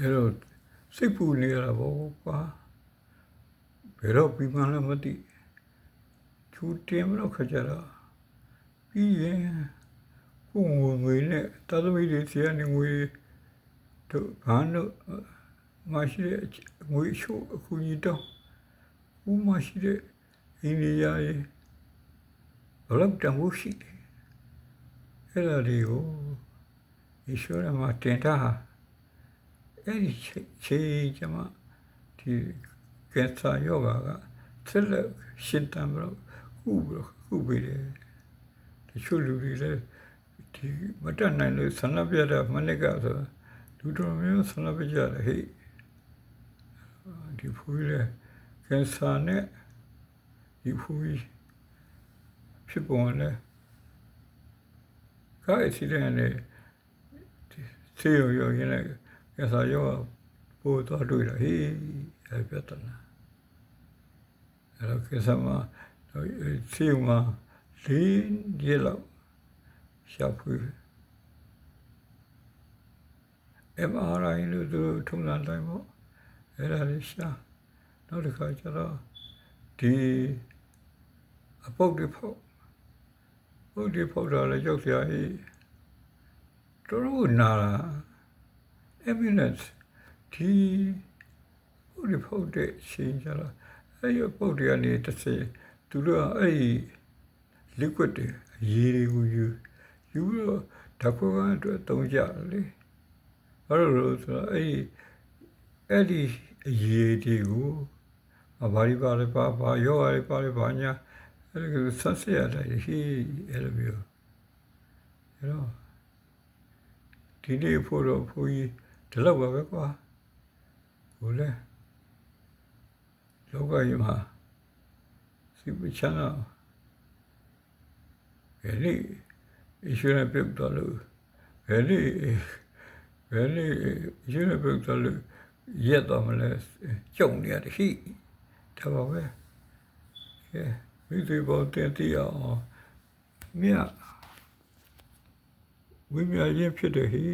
အဲတော့စိတ်ပူနေရတာပေါ့ကွာဘယ်တော့ပြီးမှလည်းမသိချူတင်မလို့ခကြတာပြီးရင်ကိုယ်ငွေငွေနဲ့တာသမီတွေဆရာနေငွေတို့ဘာလို့မရှိတဲ့ငွေချို့အခုကြီးတော့ဦးမရှိတဲ့အိန္ဒိယရဲ့ဘလောက်တန်ဖို့ရှိတယ်အဲ့ဒါတွေကိုယေရှုရမှာတင်တာဟာ အဲ့ဒီချိန်ကျမှဒီကင်ဆာယောဂါကဆက်လက်ရှင်တန်ပြီးတော့ခုပြီးတော့ခုပြီးတယ်တချို့လူတွေလည်းဒီမတတ်နိုင်လို့ဆန္ဒပြတာမနစ်ကဆိုလူတော်မျိုးဆန္ဒပြကြတယ်ဟဲ့ဒီဖူးလေကင်ဆာနဲ့ဒီဖူးဖြစ်ပေါ်လဲကားအစီအစဉ်နဲ့ဆေးရုံရောက်ရင်လည်း ကင်ဆာရောပို့တော့တွေ့တာဟေးအဲ့ပြဿနာအဲ့တော့ကင်ဆာမှာဆေးရုံမှာလေးရက်လောက်ရှာဖွေ MRI လို့သူထုံးစံတိုင်းပေါ့အဲ့ဒါလေးရှာနောက်တစ်ခါကျတော့ဒီအပုတ်တွေဖောက်ပုတ်တွေဖောက်တာလည်းကြောက်စရာကြီးတော်တော်နာတာ eminence ဒီပုတ်တွေဖောက်တဲ့ချိန်ကျတော့အဲ့ဒီပုတ်တွေကနေတစ်စင်သူတို့ကအဲ့ဒီ liquid တွေအရည်တွေကိုယူယူပြီးတော့ဓာတ်ခွဲကအတွက်သုံးကြတယ်လေဘာလို့လဲဆိုတော့အဲ့ဒီအဲ့ဒီအရည်တွေကိုဘာဒီပါလဲပါပါရောရပါလဲပါညာအဲ့ဒါကိုဆက်ဆက်ရတယ်ဟိအဲ့လိုမျိုးအဲ့တော့ဒီနေ့ဖို့တော့ဖို့ကြီး ဒီလောက်ပါပဲကွာဟိုလေလောကကြီးမှာစိတ်ပချမ်းတော့ဘယ်နေ့အရှင်ရဲ့ပြုတ်တော်လို့ဘယ်နေ့ဘယ်နေ့အရှင်ရဲ့ပြုတ်တော်လို့ရက်တော်မလဲကြုံနေရတယ်ဟိဒါပါပဲကဲမိသေးပေါ်တင်တိအောင်မြတ်ဝိမြာချင်းဖြစ်တယ်ဟိ